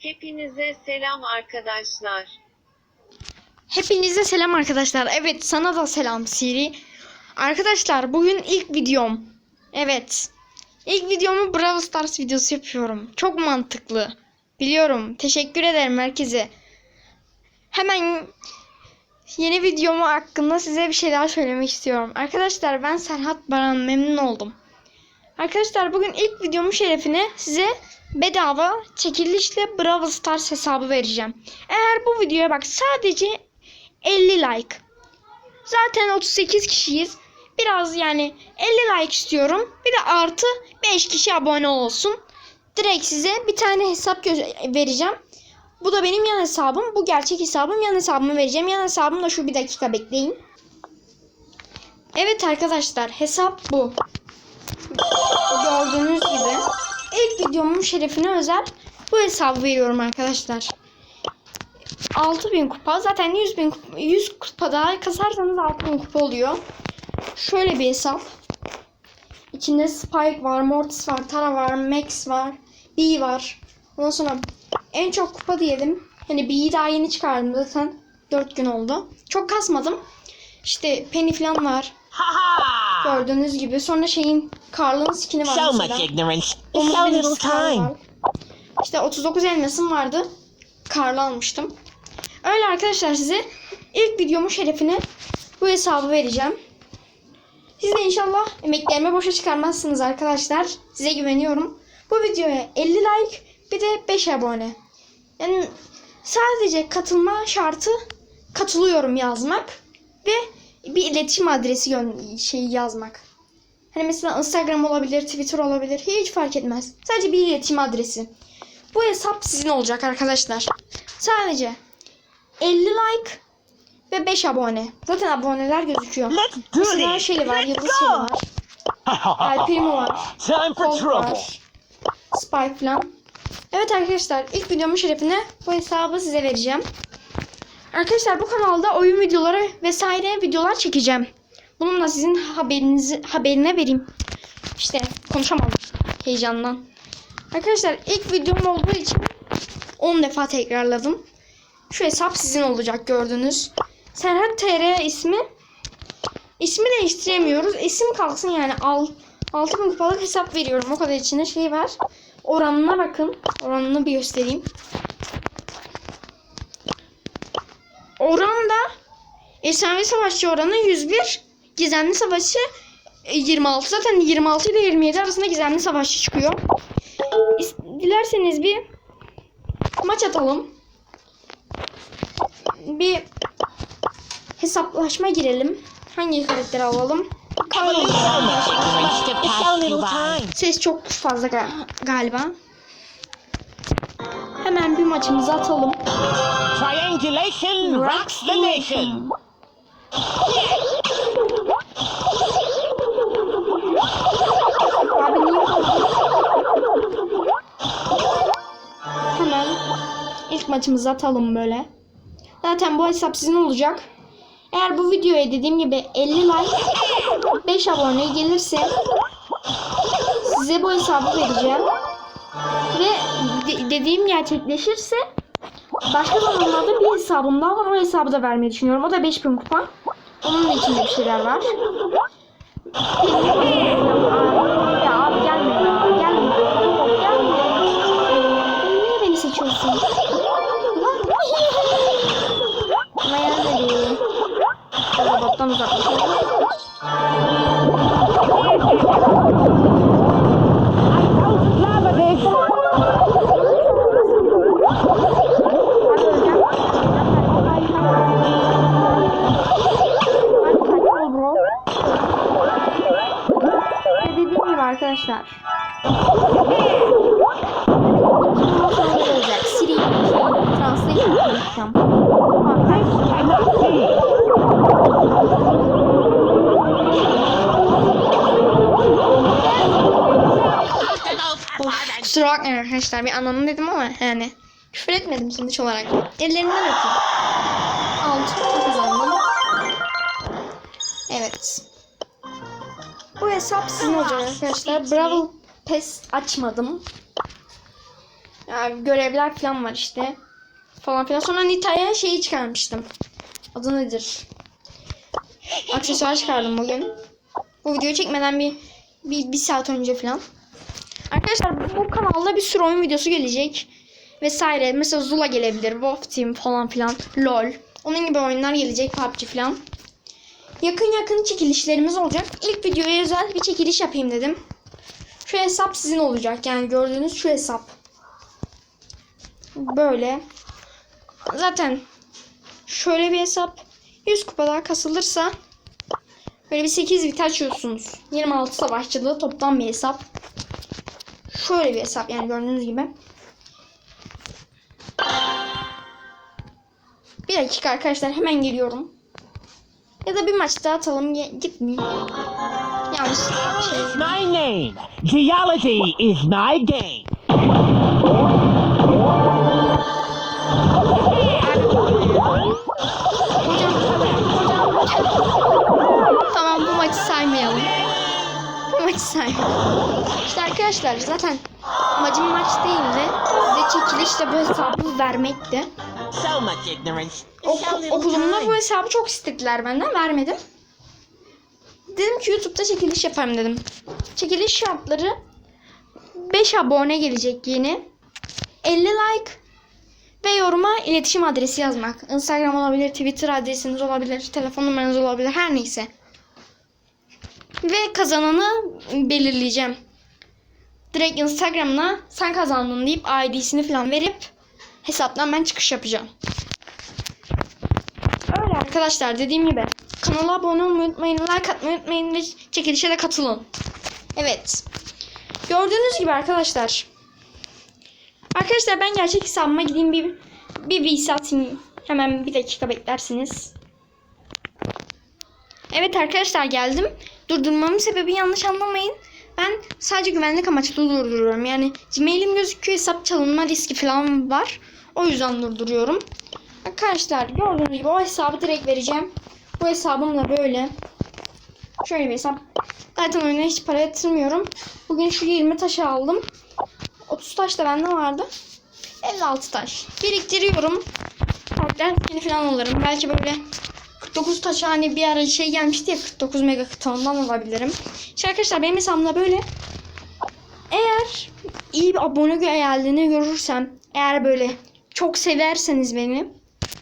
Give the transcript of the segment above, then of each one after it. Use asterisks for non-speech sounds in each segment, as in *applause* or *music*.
Hepinize selam arkadaşlar. Hepinize selam arkadaşlar. Evet sana da selam Siri. Arkadaşlar bugün ilk videom. Evet. İlk videomu Brawl Stars videosu yapıyorum. Çok mantıklı. Biliyorum. Teşekkür ederim herkese. Hemen yeni videomu hakkında size bir şeyler söylemek istiyorum. Arkadaşlar ben Serhat Baran memnun oldum. Arkadaşlar bugün ilk videomun şerefine size bedava çekilişle Brawl Stars hesabı vereceğim. Eğer bu videoya bak sadece 50 like. Zaten 38 kişiyiz. Biraz yani 50 like istiyorum. Bir de artı 5 kişi abone olsun. Direkt size bir tane hesap vereceğim. Bu da benim yan hesabım. Bu gerçek hesabım. Yan hesabımı vereceğim. Yan hesabım da şu bir dakika bekleyin. Evet arkadaşlar hesap bu. Gördüğünüz gibi ilk videomun şerefine özel bu hesabı veriyorum arkadaşlar. 6000 kupa. Zaten 100 bin kupa, 100 kupa daha kasarsanız 6000 kupa oluyor. Şöyle bir hesap. İçinde Spike var, Mortis var, Tara var, Max var, B var. Ondan sonra en çok kupa diyelim. Hani B'yi daha yeni çıkardım zaten. 4 gün oldu. Çok kasmadım. İşte Penny falan var. Gördüğünüz gibi. Sonra şeyin Carl'ın skin'i var So mesela. much ignorance. Onun So little time. İşte 39 elmasım vardı. Karlı almıştım. Öyle arkadaşlar size ilk videomun şerefine bu hesabı vereceğim. Siz de inşallah emeklerimi boşa çıkarmazsınız arkadaşlar. Size güveniyorum. Bu videoya 50 like bir de 5 abone. Yani sadece katılma şartı katılıyorum yazmak ve bir iletişim adresi şeyi yazmak. Hani mesela Instagram olabilir, Twitter olabilir. Hiç fark etmez. Sadece bir iletişim adresi. Bu hesap sizin olacak arkadaşlar. Sadece 50 like ve 5 abone. Zaten aboneler gözüküyor. Mesela şey var, Yıldız go. var, El Primo var, *laughs* Time for Colt trouble. var, Spike falan. Evet arkadaşlar ilk videomun şerefine bu hesabı size vereceğim. Arkadaşlar bu kanalda oyun videoları vesaire videolar çekeceğim. Bununla sizin haberinizi haberine vereyim. İşte konuşamadım heyecandan. Arkadaşlar ilk videom olduğu için 10 defa tekrarladım. Şu hesap sizin olacak gördünüz. Serhat TR ismi. İsmi değiştiremiyoruz. İsim kalsın yani. Al, 6000 kupalık hesap veriyorum. O kadar içinde şey var. Oranına bakın. Oranını bir göstereyim. Oran da Efsanevi Savaşçı oranı 101. Gizemli Savaşçı e, 26. Zaten 26 ile 27 arasında Gizemli Savaşçı çıkıyor. Dilerseniz bir maç atalım. Bir hesaplaşma girelim. Hangi karakteri alalım? Ses çok fazla ga- galiba. Hemen bir maçımızı atalım. Triangulation rocks the nation. Hemen ilk maçımızı atalım böyle. Zaten bu hesap sizin olacak. Eğer bu videoya dediğim gibi 50 like 5 abone gelirse size bu hesabı vereceğim. Ve de- dediğim gerçekleşirse başka zamanlarda bir hesabım daha var. O hesabı da vermeyi düşünüyorum. O da 5000 kupa. Onun içinde bir şeyler var. Yeah. Kusura bakmayın arkadaşlar. Bir anlamı dedim ama yani küfür etmedim sonuç olarak. Ellerinden öpeyim. Altı kazandım. Evet. Bu hesap sizin olacak arkadaşlar. Bravo Pass açmadım. Yani görevler falan var işte. Falan filan. Sonra Nita'ya şeyi çıkarmıştım. Adı nedir? Aksesuar çıkardım bugün. Bu videoyu çekmeden bir, bir, bir saat önce falan. Arkadaşlar bu kanalda bir sürü oyun videosu gelecek. Vesaire. Mesela Zula gelebilir. Wolf Team falan filan. LOL. Onun gibi oyunlar gelecek. PUBG falan. Yakın yakın çekilişlerimiz olacak. İlk videoya özel bir çekiliş yapayım dedim. Şu hesap sizin olacak. Yani gördüğünüz şu hesap. Böyle. Zaten şöyle bir hesap 100 kupa daha kasılırsa böyle bir 8 bit açıyorsunuz. 26 savaşçılığı toplam bir hesap. Şöyle bir hesap yani gördüğünüz gibi. Bir dakika arkadaşlar hemen geliyorum. Ya da bir maç daha atalım. Gitmeyeyim. Yanlış şey. My name. Geology is my game. Hocam, hocam. Tamam bu maçı saymayalım. Maçı saymayalım. İşte arkadaşlar zaten amacım maç değildi. Size çekilişle bu hesabı vermekti. So much ignorance. Ok- So little okulumda bu hesabı çok istediler benden vermedim. Dedim ki YouTube'da çekiliş yaparım dedim. Çekiliş şartları 5 abone gelecek yeni. 50 like ve yoruma iletişim adresi yazmak. Instagram olabilir, Twitter adresiniz olabilir, telefon numaranız olabilir, her neyse. Ve kazananı belirleyeceğim. Direkt Instagram'ına sen kazandın deyip ID'sini falan verip hesaptan ben çıkış yapacağım. Öyle arkadaşlar dediğim gibi kanala abone olmayı unutmayın, like atmayı unutmayın ve çekilişe de katılın. Evet. Gördüğünüz gibi arkadaşlar. Arkadaşlar ben gerçek hesabıma gideyim bir bir VC atayım. Hemen bir dakika beklersiniz. Evet arkadaşlar geldim. Durdurmamın sebebi yanlış anlamayın. Ben sadece güvenlik amaçlı durduruyorum. Yani Gmail'im gözüküyor hesap çalınma riski falan var. O yüzden durduruyorum. Arkadaşlar gördüğünüz gibi o hesabı direkt vereceğim. Bu hesabım da böyle. Şöyle bir hesap. Zaten oyuna hiç para yatırmıyorum. Bugün şu 20 taşı aldım. 30 taş da bende vardı. 56 taş. Biriktiriyorum. Tekrar yeni falan alırım. Belki böyle 49 taş hani bir ara şey gelmişti ya 49 mega ondan alabilirim. İşte arkadaşlar benim hesabımda böyle. Eğer iyi bir abone geldiğini görürsem eğer böyle çok severseniz beni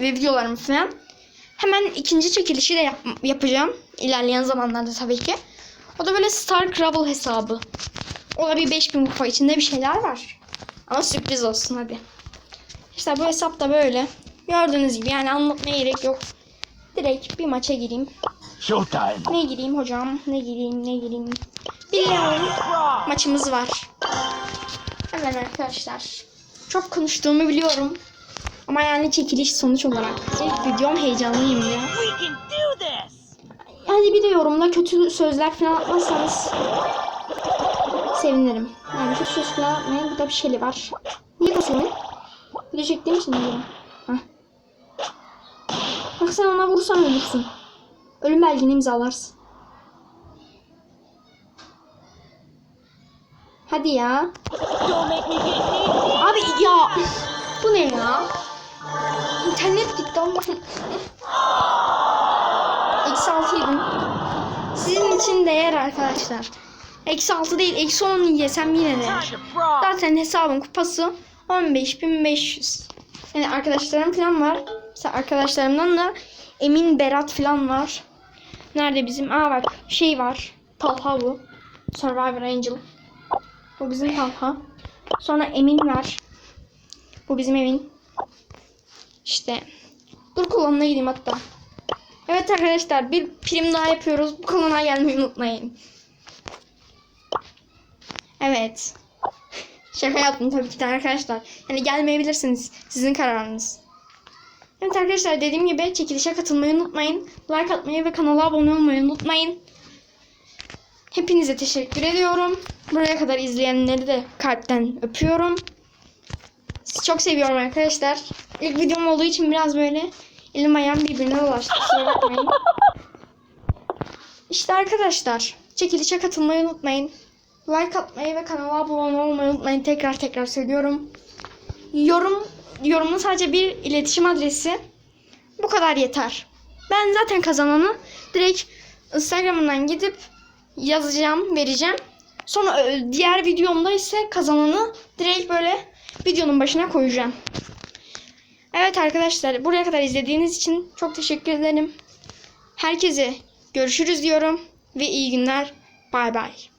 ve videolarımı falan hemen ikinci çekilişi de yap- yapacağım. İlerleyen zamanlarda tabii ki. O da böyle Star Gravel hesabı. O da bir 5000 kupa içinde bir şeyler var. Ama sürpriz olsun hadi. İşte bu hesap da böyle. Gördüğünüz gibi yani anlatmaya gerek yok. Direkt bir maça gireyim. Showtime. Ne gireyim hocam? Ne gireyim? Ne gireyim? Leon maçımız var. Hemen arkadaşlar. Çok konuştuğumu biliyorum. Ama yani çekiliş sonuç olarak. İlk videom heyecanlıyım ya. Hadi bir de yorumda kötü sözler falan atmazsanız sevinirim. Yani kötü söz falan atmayın. Burada bir şeyli var. Niye basıyorum? Video çektiğim için diyorum. Bak sen ona vurursan ölürsün. Ölüm belgeni imzalarsın. Hadi ya. Abi ya. Bu ne ya? İnternet gitti Allah'ım. Eksi altı yedim. Sizin için değer arkadaşlar. Eksi altı değil, eksi on yesem yine değer. Zaten hesabın kupası 15.500. Yani arkadaşlarım falan var. Arkadaşlarımdan da Emin Berat falan var. Nerede bizim? Aa bak şey var. Talha bu. Survivor Angel. Bu bizim Talha. Sonra Emin var. Bu bizim Emin. İşte. Dur kolonuna gideyim hatta. Evet arkadaşlar bir prim daha yapıyoruz. Bu kolona gelmeyi unutmayın. Evet. Şaka yaptım tabii ki de arkadaşlar. Yani gelmeyebilirsiniz. Sizin kararınız. Evet arkadaşlar dediğim gibi çekilişe katılmayı unutmayın. Like atmayı ve kanala abone olmayı unutmayın. Hepinize teşekkür ediyorum. Buraya kadar izleyenleri de kalpten öpüyorum. Sizi çok seviyorum arkadaşlar. İlk videom olduğu için biraz böyle elim ayağım birbirine dolaştı. Kusura. İşte arkadaşlar çekilişe katılmayı unutmayın. Like atmayı ve kanala abone olmayı unutmayın. Tekrar tekrar söylüyorum. yorum yorumun sadece bir iletişim adresi. Bu kadar yeter. Ben zaten kazananı direkt Instagram'dan gidip yazacağım, vereceğim. Sonra ö- diğer videomda ise kazananı direkt böyle videonun başına koyacağım. Evet arkadaşlar buraya kadar izlediğiniz için çok teşekkür ederim. Herkese görüşürüz diyorum ve iyi günler. Bay bay.